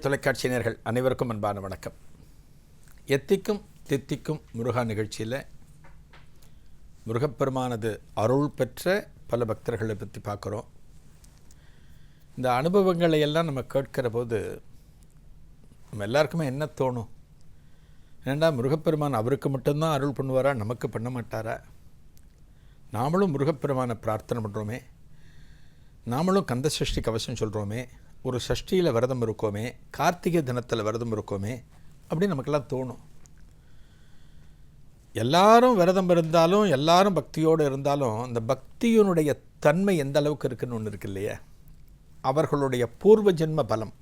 தொலைக்காட்சி நேர்கள் தொலைக்காட்சியினர்கள் அனைவருக்கும் அன்பான வணக்கம். எத்திக்கும் தித்திக்கும் முருகா நிகழ்ச்சியில் முருகப்பெருமானது அருள் பெற்ற பல பக்தர்களை பற்றி பார்க்குறோம். இந்த அனுபவங்களை எல்லாம் நம்ம கேட்கிற போது நம்ம எல்லாருக்குமே என்ன தோணும்? ஏன்னா முருகப்பெருமான் அவருக்கு மட்டும்தான் அருள் பண்ணுவாரா? நமக்கு பண்ண மாட்டாரா? நாமளும் முருகப்பெருமானை பிரார்த்தனை பண்ணுறோமே நாமளும் கந்த சஷ்டி கவசம் சொல்கிறோமே ஒரு சஷ்டியில் விரதம் இருக்கோமே கார்த்திகை தினத்தில் விரதம் இருக்கோமே அப்படின்னு நமக்கெல்லாம் தோணும். எல்லாரும் விரதம் இருந்தாலும் எல்லாரும் பக்தியோடு இருந்தாலும் இந்த பக்தியினுடைய தன்மை எந்த அளவுக்கு இருக்குன்னு ஒன்று இருக்கு இல்லையா? அவர்களுடைய பூர்வ ஜென்ம பலம்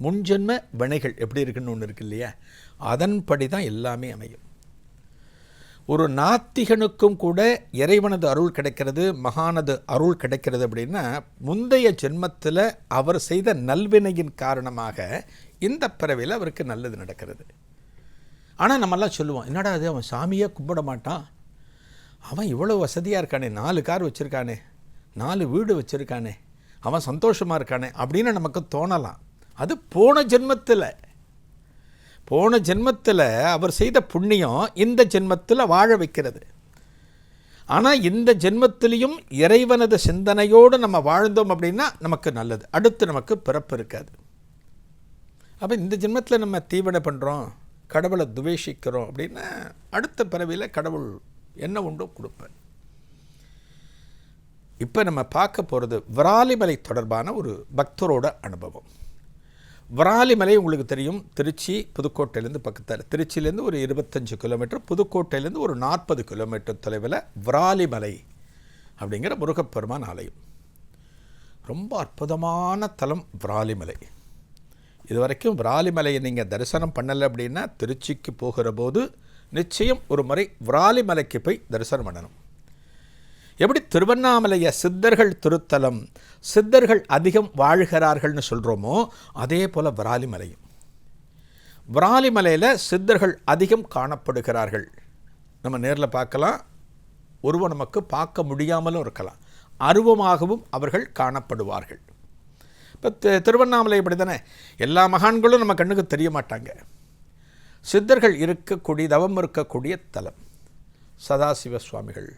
முன்ஜென்ம வினைகள் எப்படி இருக்குன்னு ஒன்று இருக்கு இல்லையா? அதன்படி தான் எல்லாமே அமையும். ஒரு நாத்திகனுக்கும் கூட இறைவனது அருள் கிடைக்கிறது மகானது அருள் கிடைக்கிறது அப்படின்னா முந்தைய ஜென்மத்தில் அவர் செய்த நல்வினையின் காரணமாக இந்த பிறவியில் அவருக்கு நல்லது நடக்கிறது. ஆனால் நம்மெல்லாம் சொல்லுவோம் என்னடா அது அவன் சாமியே கும்பிட மாட்டான்? அவன் இவ்வளோ வசதியாக இருக்கானே நாலு கார் வச்சுருக்கானே நாலு வீடு வச்சுருக்கானே அவன் சந்தோஷமாக இருக்கானே அப்படின்னு நமக்கு தோணலாம். அது போன ஜென்மத்தில். போன ஜென்மத்தில் அவர் செய்த புண்ணியம் இந்த ஜென்மத்தில் வாழ வைக்கிறது. ஆனால் இந்த ஜென்மத்திலையும் இறைவனது சிந்தனையோடு நம்ம வாழ்ந்தோம் அப்படின்னா நமக்கு நல்லது. அடுத்து நமக்கு பிறப்பு இருக்காது. அப்போ இந்த ஜென்மத்தில் நம்ம தீவினை பண்ணுறோம் கடவுளை துவேஷிக்கிறோம் அப்படின்னா அடுத்த பிறவியில் கடவுள் என்ன உண்டோ கொடுப்பார். இப்போ நம்ம பார்க்க போகிறது விராலிமலை தொடர்பான ஒரு பக்தரோட அனுபவம். விராலிமலை உங்களுக்கு தெரியும். திருச்சி புதுக்கோட்டையிலேருந்து பக்கத்தில் திருச்சியிலேருந்து ஒரு இருபத்தஞ்சு கிலோமீட்டர் புதுக்கோட்டையிலேருந்து ஒரு நாற்பது கிலோமீட்டர் தொலைவில் விராலிமலை அப்படிங்கிற முருகப்பெருமான் ஆலயம். ரொம்ப அற்புதமான தலம் விராலிமலை. இது வரைக்கும் விராலிமலையை நீங்கள் தரிசனம் பண்ணலை அப்படின்னா திருச்சிக்கு போகிற போது நிச்சயம் ஒரு முறை விராலிமலைக்கு போய் தரிசனம் பண்ணணும். எப்படி திருவண்ணாமலைய சித்தர்கள் திருத்தலம் சித்தர்கள் அதிகம் வாழ்கிறார்கள்னு சொல்கிறோமோ அதே போல் விராலிமலையும். விராலிமலையில் சித்தர்கள் அதிகம் காணப்படுகிறார்கள். நம்ம நேரில் பார்க்கலாம். ஒருவன் நமக்கு பார்க்க முடியாமலும் இருக்கலாம். அருவமாகவும் அவர்கள் காணப்படுவார்கள். இப்போ திருவண்ணாமலை இப்படி தானே எல்லா மகான்களும் நம்ம கண்ணுக்கு தெரிய மாட்டாங்க. சித்தர்கள் இருக்கக்கூடிய தவம் இருக்கக்கூடிய தலம். சதாசிவ சுவாமிகள்.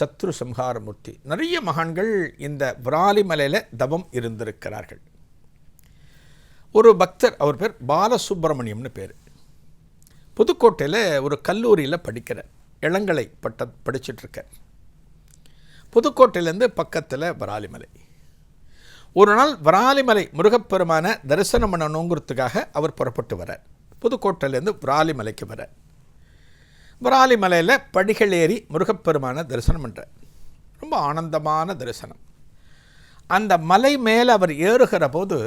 சத்ரு சம்ஹாரமூர்த்தி. நிறைய மகான்கள் இந்த விராலிமலையில் தவம் இருந்திருக்கிறார்கள். ஒரு பக்தர் அவர் பேர் பாலசுப்பிரமணியம்னு பேர். புதுக்கோட்டையில் ஒரு கல்லூரியில் படிக்கிறார் இளங்கலை பட்ட படிச்சிட்ருக்கார். புதுக்கோட்டையிலேருந்து பக்கத்தில் விராலிமலை. ஒரு நாள் விராலிமலை முருகப்பெருமான தரிசனம் பண்ணணுங்கிறதுக்காக அவர் புறப்பட்டு வரார் புதுக்கோட்டையிலேருந்து விராலிமலைக்கு வரார் விராலிமலையில் படிகள் ஏறி முருகப்பெருமான தரிசனம் பண்ணுறார் ரொம்ப ஆனந்தமான தரிசனம். அந்த மலை மேலே அவர் ஏறுகிற போது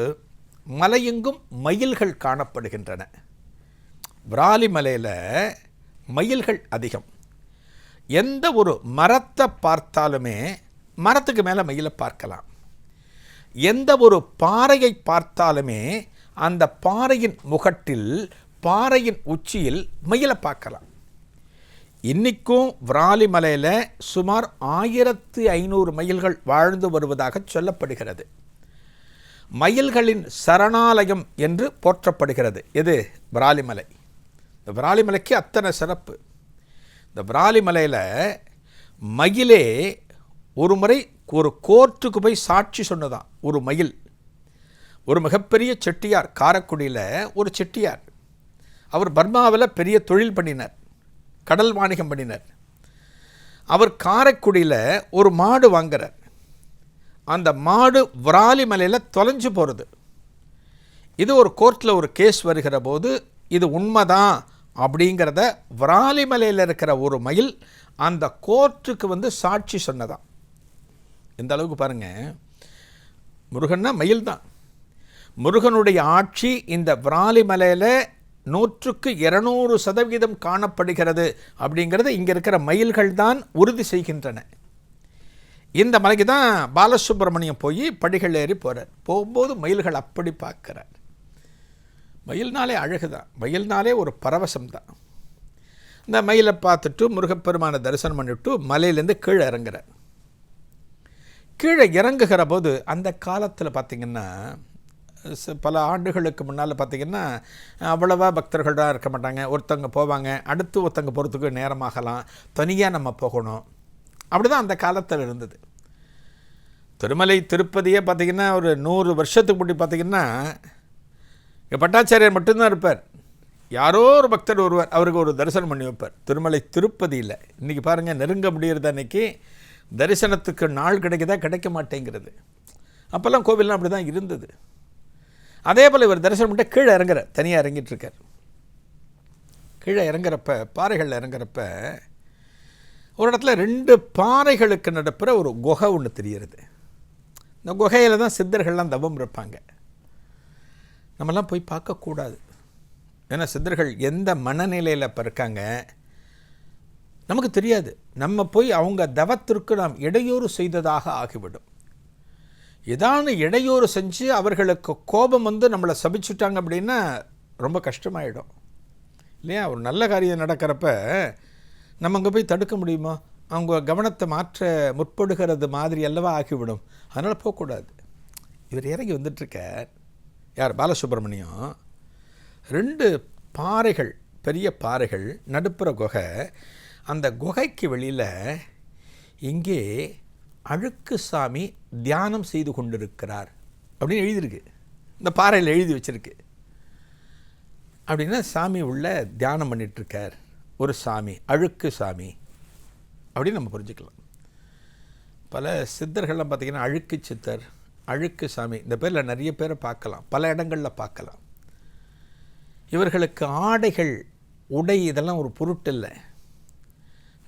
மலையெங்கும் மயில்கள் காணப்படுகின்றன. விராலிமலையில் மயில்கள் அதிகம். எந்த ஒரு மரத்தை பார்த்தாலுமே மரத்துக்கு மேலே மயிலை பார்க்கலாம். எந்த ஒரு பாறையை பார்த்தாலுமே அந்த பாறையின் முகட்டில் பாறையின் உச்சியில் மயிலை பார்க்கலாம். இன்றைக்கும் விராலிமலையில் சுமார் ஆயிரத்து ஐநூறு மயில்கள் வாழ்ந்து வருவதாக சொல்லப்படுகிறது. மயில்களின் சரணாலயம் என்று போற்றப்படுகிறது. எது? விராலிமலை இந்த விராலிமலைக்கு அத்தனை சிறப்பு. இந்த விராலிமலையில் மயிலே ஒரு முறை ஒரு கோர்ட்டுக்கு போய் சாட்சி சொன்னதான் ஒரு மயில். ஒரு மிகப்பெரிய செட்டியார். காரக்குடியில் ஒரு செட்டியார். அவர் பர்மாவில் பெரிய தொழில் பண்ணினார். கடல் வாணிகம் பண்ணினார். அவர் காரைக்குடியில் ஒரு மாடு வாங்குறார். அந்த மாடு விராலிமலையில் தொலைஞ்சு போகிறது இது ஒரு கோர்ட்டில் ஒரு கேஸ் வருகிற போது இது உண்மைதான் அப்படிங்கிறத விராலிமலையில் இருக்கிற ஒரு மயில் அந்த கோர்ட்டுக்கு வந்து சாட்சி சொன்னதான் இந்த அளவுக்கு பாருங்கள் முருகன்னா மயில் தான் முருகனுடைய ஆட்சி இந்த விராலிமலையில் நூற்றுக்கு இருநூறு சதவீதம் காணப்படுகிறது அப்படிங்கிறது இங்கே இருக்கிற மயில்கள் தான் உறுதி செய்கின்றன. இந்த மலைக்கு தான் பாலசுப்ரமணியம் போய் படிகள் ஏறி போகிறார் போகும்போது மயில்கள் அப்படி பார்க்குறார். மயில்னாலே அழகு தான் மயில்னாலே ஒரு பரவசம் தான் இந்த மயிலை பார்த்துட்டு முருகப்பெருமானை தரிசனம் பண்ணிவிட்டு மலையிலேருந்து கீழே இறங்குறார். கீழே இறங்குகிற போது அந்த காலத்தில் பார்த்திங்கன்னா பல ஆண்டுகளுக்கு முன்னால் பார்த்திங்கன்னா அவ்வளவா பக்தர்களாக இருக்க மாட்டாங்க. ஒருத்தவங்க போவாங்க. அடுத்து ஒருத்தங்க போகிறதுக்கு நேரமாகலாம். தனியாக நம்ம போகணும். அப்படி தான் அந்த காலத்தில் இருந்தது. திருமலை திருப்பதியே பார்த்திங்கன்னா ஒரு நூறு வருஷத்துக்கு முன்னாடி பார்த்திங்கன்னா இங்கே பட்டாச்சாரியர் மட்டும்தான் இருப்பார். யாரோ ஒரு பக்தர் ஒருவர் அவருக்கு ஒரு தரிசனம் பண்ணி வைப்பார். திருமலை திருப்பதியில். இன்றைக்கி பாருங்கள் நெருங்க முடியறது அன்னைக்கு தரிசனத்துக்கு நாள் கிடைக்குதா கிடைக்க மாட்டேங்கிறது. அப்போல்லாம் கோவில்லாம் அப்படி தான் இருந்தது. அதே போல் இவர் தரிசனம் பண்ணிட்டு கீழே இறங்குற தனியாக இறங்கிட்டு இருக்கார் கீழே இறங்குறப்ப பாறைகளில் இறங்குறப்ப ஒரு இடத்துல ரெண்டு பாறைகளுக்கு நடப்புற ஒரு குகை ஒன்று தெரிகிறது. இந்த குகையில் தான் சித்தர்கள்லாம் தவம் இருப்பாங்க. நம்மலாம் போய் பார்க்கக்கூடாது. ஏன்னா சித்தர்கள் எந்த மனநிலையில் இப்போ இருக்காங்க நமக்கு தெரியாது. நம்ம போய் அவங்க தவத்திற்கு நாம் இடையூறு செய்ததாக ஆகிவிடும். ஏதான இடையூறு செஞ்சு அவர்களுக்கு கோபம் வந்து நம்மளை சபிச்சுட்டாங்க அப்படின்னா ரொம்ப கஷ்டமாயிடும். இல்லையா? ஒரு நல்ல காரியம் நடக்கிறப்ப நம்ம அங்கே போய் தடுக்க முடியுமா? அவங்க கவனத்தை மாற்ற முற்படுகிறது மாதிரி அல்லவா ஆகிவிடும். அதனால் போகக்கூடாது. இவர் இறங்கி வந்துட்டுருக்கார். யார்? பாலசுப்ரமணியம். ரெண்டு பாறைகள் பெரிய பாறைகள் நடுப்புற குகை. அந்த குகைக்கு வெளியில் இங்கே அழுக்கு சாமி தியானம் செய்து கொண்டிருக்கிறார். அப்படின்னு எழுதியிருக்கு. இந்த பாறையில் எழுதி வச்சுருக்கு. அப்படின்னா சாமி உள்ள தியானம் பண்ணிகிட்ருக்கார் ஒரு சாமி அழுக்கு சாமி. அப்படின்னு நம்ம புரிஞ்சுக்கலாம். பல சித்தர்கள்லாம் பார்த்திங்கன்னா அழுக்கு சித்தர் அழுக்கு சாமி இந்த பேரில் நிறைய பேரை பார்க்கலாம். பல இடங்களில் பார்க்கலாம். இவர்களுக்கு ஆடைகள் உடை இதெல்லாம் ஒரு பொருட்டு இல்லை.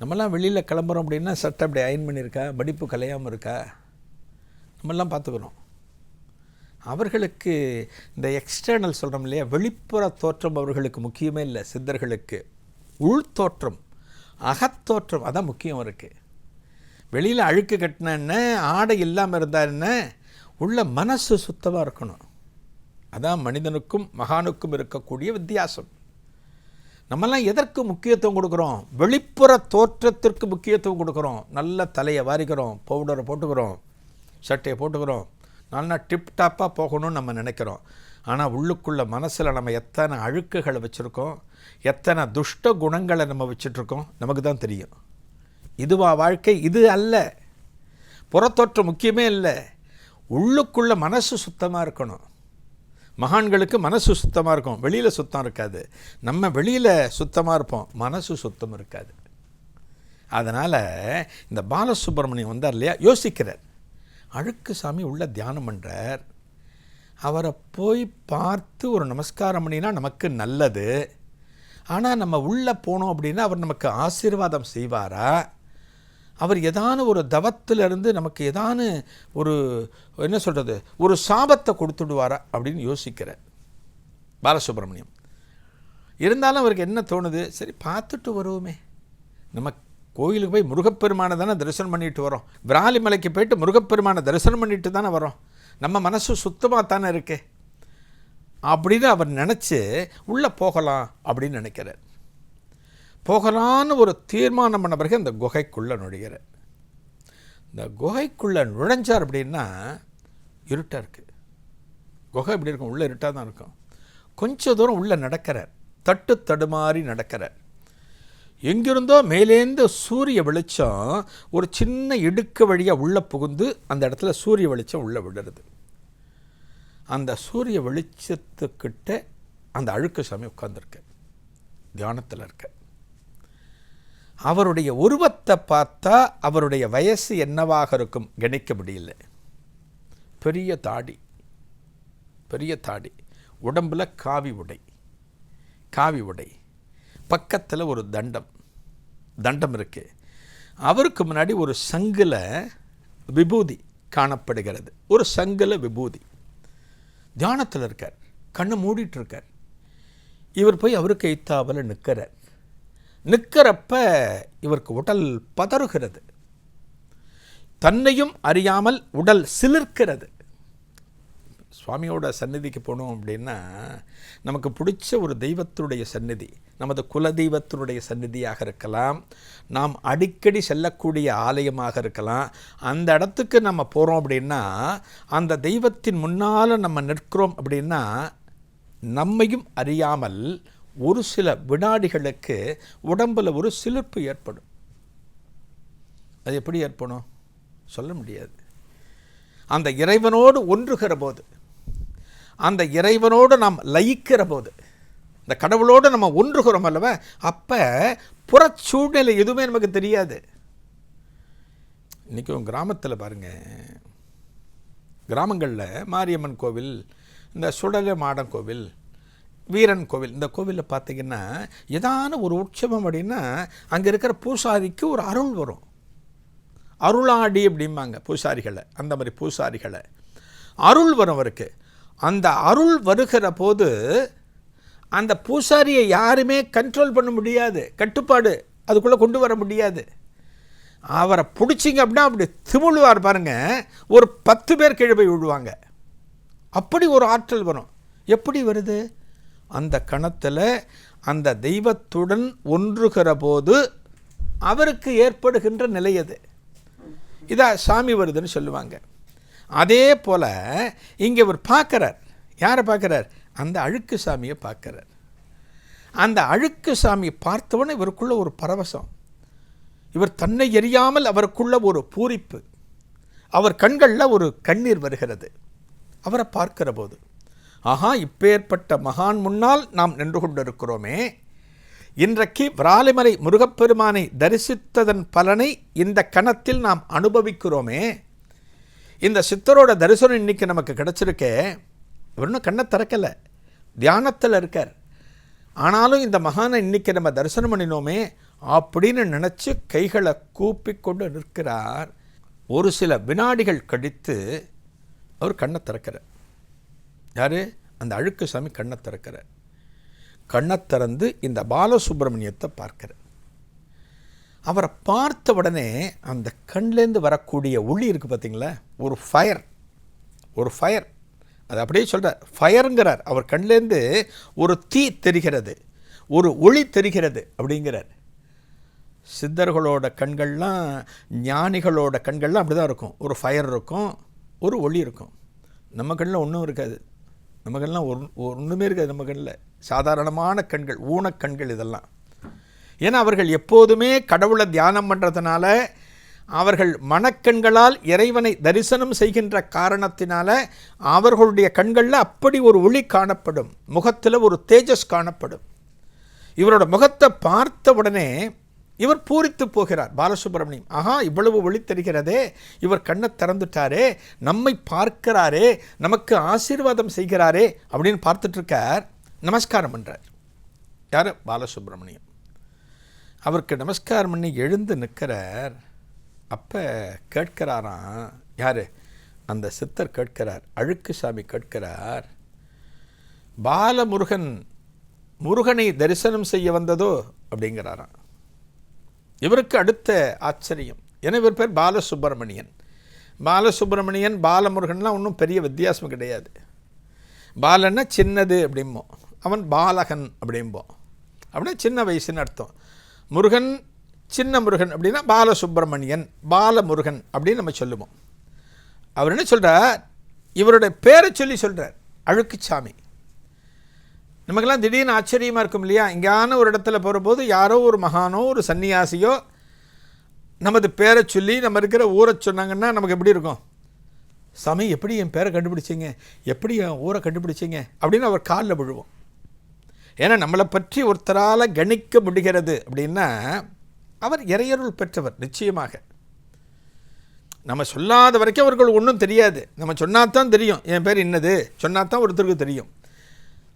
நம்மலாம் வெளியில் கிளம்புறோம் அப்படின்னா சட்டை அப்படி அயன் பண்ணியிருக்கா? படிப்பு கலையாமல் இருக்கா? நம்மெல்லாம் பார்த்துக்குறோம். அவர்களுக்கு இந்த எக்ஸ்டர்னல் சொல்கிறோம் இல்லையா? வெளிப்புற தோற்றம் அவர்களுக்கு முக்கியமே இல்லை சித்தர்களுக்கு. உள்தோற்றம் அகத்தோற்றம் அதான் முக்கியம் இருக்குது வெளியில் அழுக்கு கட்டின என்ன? ஆடை இல்லாமல் இருந்தா என்ன? உள்ள மனசு சுத்தமாக இருக்கணும். அதான் மனிதனுக்கும் மகானுக்கும் இருக்கக்கூடிய வித்தியாசம். நம்மெல்லாம் எதற்கு முக்கியத்துவம் கொடுக்குறோம்? வெளிப்புற தோற்றத்திற்கு முக்கியத்துவம் கொடுக்குறோம். நல்ல தலையை வாரிக்கிறோம் பவுடரை போட்டுக்கிறோம் சட்டையை போட்டுக்கிறோம். நல்லா டிப்டாப்பாக போகணும்னு நம்ம நினைக்கிறோம். ஆனால் உள்ளுக்குள்ள மனசில் நம்ம எத்தனை அழுக்குகளை வச்சுருக்கோம் எத்தனை துஷ்ட குணங்களை நம்ம வச்சிட்ருக்கோம் நமக்கு தான் தெரியும். இதுவா வாழ்க்கை? இது அல்ல. புறத்தோற்றம் முக்கியமே இல்லை. உள்ளுக்குள்ள மனசு சுத்தமாக இருக்கணும். மகான்களுக்கு மனசு சுத்தமாக இருக்கும். வெளியில் சுத்தம் இருக்காது. நம்ம வெளியில் சுத்தமாக இருப்போம். மனசு சுத்தம் இருக்காது. அதனால் இந்த பாலசுப்ரமணியம் வந்தார் இல்லையா? யோசிக்கிறார். அழுக்கு சாமி உள்ள தியானம் பண்ணுறார் அவரை போய் பார்த்து ஒரு நமஸ்காரம் பண்ணினா நமக்கு நல்லது. ஆனால் நம்ம உள்ளே போனோம் அப்படின்னா அவர் நமக்கு ஆசீர்வாதம் செய்வாரா? அவர் ஏதான ஒரு தவத்திலிருந்து நமக்கு ஏதான ஒரு என்ன சொல்கிறது ஒரு சாபத்தை கொடுத்துடுவாரா அப்படின்னு யோசிக்கிறார். பாலசுப்ரமணியம். இருந்தாலும் அவருக்கு என்ன தோணுது? சரி பார்த்துட்டு வருவோமே. நம்ம கோயிலுக்கு போய் முருகப்பெருமானை தானே தரிசனம் பண்ணிட்டு வரோம். விராலிமலைக்கு போயிட்டு முருகப்பெருமானை தரிசனம் பண்ணிட்டு தானே வரோம். நம்ம மனசு சுத்தமாக தானே இருக்கே. அப்படின்னு அவர் நினச்சி உள்ளே போகலாம் அப்படின்னு நினைக்கிறார். போகலான்னு ஒரு தீர்மானம் பண்ண பிறகு அந்த குகைக்குள்ளே நுழைகிறேன் இந்த குகைக்குள்ளே நுழைஞ்சார் அப்படின்னா இருட்டாக இருக்குது குகை இப்படி இருக்கும் உள்ளே இருட்டாக தான் இருக்கும். கொஞ்ச தூரம் உள்ளே நடக்கிறார். தட்டு தடுமாறி நடக்கிறார். எங்கிருந்தோ மேலேந்து சூரிய வெளிச்சம் ஒரு சின்ன இடுக்கு வழியாக உள்ளே புகுந்து அந்த இடத்துல சூரிய வெளிச்சம் உள்ளே விடுறது அந்த சூரிய வெளிச்சத்துக்கிட்ட அந்த அழுக்கு சாமி உட்காந்துருக்கு தியானத்தில் இருக்க அவருடைய உருவத்தை பார்த்தா அவருடைய வயசு என்னவாக இருக்கும்? கணிக்க முடியல. பெரிய தாடி. பெரிய தாடி. உடம்பில் காவி உடை. காவி உடை. பக்கத்தில் ஒரு தண்டம். தண்டம் இருக்குது அவருக்கு முன்னாடி ஒரு சங்கில் விபூதி காணப்படுகிறது. ஒரு சங்கில் விபூதி. தியானத்தில் இருக்கார். கண்ணை மூடிட்டு இருக்கார். இவர் போய் அவருக்கு எய்த்தாவில் நிற்கிறார் நிற்கிறப்ப இவருக்கு உடல் பதறுகிறது. தன்னையும் அறியாமல் உடல் சிலிர்க்கிறது. சுவாமியோட சந்நிதிக்கு போனோம் அப்படின்னா நமக்கு பிடிச்ச ஒரு தெய்வத்தினுடைய சந்நிதி நமது குல தெய்வத்தினுடைய சந்நிதியாக இருக்கலாம் நாம் அடிக்கடி செல்லக்கூடிய ஆலயமாக இருக்கலாம் அந்த இடத்துக்கு நம்ம போகிறோம் அப்படின்னா அந்த தெய்வத்தின் முன்னால் நம்ம நிற்கிறோம் அப்படின்னா நம்மையும் அறியாமல் ஒரு சில வினாடிகளுக்கு உடம்பில் ஒரு சிலிர்ப்பு ஏற்படும். அது எப்படி ஏற்படும்? சொல்ல முடியாது. அந்த இறைவனோடு ஒன்றுகிற போது அந்த இறைவனோடு நாம் லயிக்கிற போது இந்த கடவுளோடு நம்ம ஒன்றுகிறோம் அல்லவா? அப்போ புற சூழ்நிலை எதுவுமே நமக்கு தெரியாது. இன்றைக்கும் கிராமத்தில் பாருங்கள் கிராமங்களில் மாரியம்மன் கோவில் இந்த சுடல மாடம் கோவில் வீரன் கோவில். இந்த கோவிலில் பார்த்தீங்கன்னா ஏதான ஒரு உற்சவம் அப்படின்னா அங்கே இருக்கிற பூசாரிக்கு ஒரு அருள் வரும். அருளாடி அப்படிம்பாங்க பூசாரிகளை. அந்த மாதிரி பூசாரிகளை. அருள் வரும் அவருக்கு. அந்த அருள் வருகிற போது அந்த பூசாரியை யாருமே கண்ட்ரோல் பண்ண முடியாது. கட்டுப்பாடு அதுக்குள்ளே கொண்டு வர முடியாது. அவரை பிடிச்சிங்க அப்படின்னா அப்படி திமுழுவார் பாருங்கள் ஒரு பத்து பேர் கீழே போய் விழுவாங்க. அப்படி ஒரு ஆற்றல் வரும். எப்படி வருது? அந்த கணத்தில் அந்த தெய்வத்துடன் ஒன்றுகிற போது அவருக்கு ஏற்படுகின்ற நிலை அது. இதாக சாமி வருதுன்னு சொல்லுவாங்க. அதே போல் இங்கே இவர் பார்க்குறார். யாரை பார்க்குறார்? அந்த அழுக்கு சாமியை பார்க்குறார். அந்த அழுக்கு சாமியை பார்த்தவொடனே இவருக்குள்ள ஒரு பரவசம். இவர் தன்னை எரியாமல் அவருக்குள்ள ஒரு பூரிப்பு. அவர் கண்களில் ஒரு கண்ணீர் வருகிறது. அவரை பார்க்கிற போது ஆஹா இப்பேற்பட்ட மகான் முன்னால் நாம் நின்று கொண்டிருக்கிறோமே. இன்றைக்கு விராலிமலை முருகப்பெருமானை தரிசித்ததன் பலனை இந்த கணத்தில் நாம் அனுபவிக்கிறோமே. இந்த சித்தரோட தரிசனம் இன்னைக்கு நமக்கு கிடச்சிருக்கே. இன்னும் கண்ணை திறக்கலை. தியானத்தில் இருக்கார். ஆனாலும் இந்த மகானை இன்னைக்கு நம்ம தரிசனம் பண்ணினோமே அப்படின்னு நினச்சி கைகளை கூப்பிக்கொண்டு நிற்கிறார். ஒரு சில வினாடிகள் கழித்து அவர் கண்ணை திறக்கிறார். யார்? அந்த அழுக்கு சாமி கண்ணை திறக்கிறார் கண்ணை திறந்து இந்த பாலசுப்ரமணியத்தை பார்க்கிறார் அவரை பார்த்த உடனே அந்த கண்லேருந்து வரக்கூடிய ஒளி இருக்குது பார்த்தீங்களா? ஒரு ஃபயர் ஒரு ஃபயர் அது அப்படியே சொல்கிறார் ஃபயருங்கிறார் அவர் கண்லேருந்து ஒரு தீ தெரிகிறது. ஒரு ஒளி தெரிகிறது அப்படிங்கிறார். சித்தர்களோட கண்கள்லாம் ஞானிகளோட கண்கள்லாம் அப்படி தான் இருக்கும். ஒரு ஃபயர் இருக்கும். ஒரு ஒளி இருக்கும். நம்ம கண்ணில் ஒன்றும் இருக்காது. நம்ம கண்ணெலாம் ஒரு ஒன்றுமே இருக்காது நம்ம கண்ணில். சாதாரணமான கண்கள் ஊனக்கண்கள் இதெல்லாம். ஏன்னா அவர்கள் எப்போதுமே கடவுளை தியானம் பண்ணுறதுனால அவர்கள் மனக்கண்களால் இறைவனை தரிசனம் செய்கின்ற காரணத்தினால அவர்களுடைய கண்களில் அப்படி ஒரு ஒளி காணப்படும். முகத்தில் ஒரு தேஜஸ் காணப்படும். இவரோட முகத்தை பார்த்த உடனே இவர் பூரித்து போகிறார். பாலசுப்ரமணியம் ஆஹா இவ்வளவு ஒளி தெரிகிறதே. இவர் கண்ணை திறந்துட்டாரே. நம்மை பார்க்கிறாரே. நமக்கு ஆசீர்வாதம் செய்கிறாரே. அப்படின்னு பார்த்துட்ருக்கார். நமஸ்காரம் பண்ணுறார் யார்? பாலசுப்ரமணியம். அவருக்கு நமஸ்காரம் பண்ணி எழுந்து நிற்கிறார். அப்போ கேட்கிறாராம் யார்? அந்த சித்தர் கேட்கிறார். அழுக்கு சாமி கேட்கிறார். பாலமுருகன் முருகனை தரிசனம் செய்ய வந்ததோ? அப்படிங்கிறாராம். இவருக்கு அடுத்த ஆச்சரியம். ஏன்னா இவர் பேர் பாலசுப்ரமணியன். பாலசுப்ரமணியன் பாலமுருகன்லாம் ஒன்றும் பெரிய வித்தியாசம் கிடையாது. பாலன்னா சின்னது அப்படிம்போம். அவன் பாலகன் அப்படிம்போம். அப்படின்னா சின்ன வயசுன்னு அர்த்தம். முருகன் சின்ன முருகன் அப்படின்னா பாலசுப்ரமணியன் பாலமுருகன் அப்படின்னு நம்ம சொல்லுவோம். அவர் என்ன சொல்கிறார் இவருடைய பேரை சொல்லி சொல்கிறார் அழுக்குச்சாமி. நமக்கெல்லாம் திடீர்னு ஆச்சரியமாக இருக்கும் இல்லையா? எங்கேயான ஒரு இடத்துல போகிறபோது யாரோ ஒரு மகானோ ஒரு சன்னியாசியோ நமது பேரை சொல்லி நம்ம இருக்கிற ஊரை சொன்னாங்கன்னா நமக்கு எப்படி இருக்கும்? சாமி எப்படி என் பேரை கண்டுபிடிச்சிங்க? எப்படி என் ஊரை கண்டுபிடிச்சிங்க? அப்படின்னு அவர் காலில் விழுவோம். ஏன்னா நம்மளை பற்றி ஒருத்தரால் கணிக்க முடிகிறது அப்படின்னா அவர் இறையருள் பெற்றவர் நிச்சயமாக. நம்ம சொல்லாத வரைக்கும் அவர்கள் ஒன்றும் தெரியாது. நம்ம சொன்னாதான் தெரியும் என் பேர் என்னது? சொன்னால் தான் ஒருத்தருக்கு தெரியும்.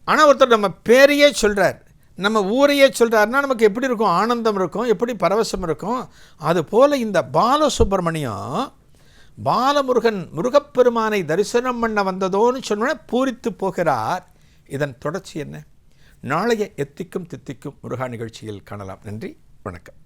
ஆனால் ஒருத்தர் நம்ம பேரையே சொல்கிறார் நம்ம ஊரையே சொல்கிறாருன்னா நமக்கு எப்படி இருக்கும்? ஆனந்தம் இருக்கும் எப்படி பரவசம் இருக்கும்? அதுபோல் இந்த பாலசுப்ரமணியம் பாலமுருகன் முருகப்பெருமானை தரிசனம் பண்ண வந்ததோன்னு சொன்ன பூரித்து போகிறார். இதன் தொடர்ச்சி என்ன? நாளைய எத்திக்கும் தித்திக்கும் முருகா நிகழ்ச்சியில் காணலாம். நன்றி வணக்கம்.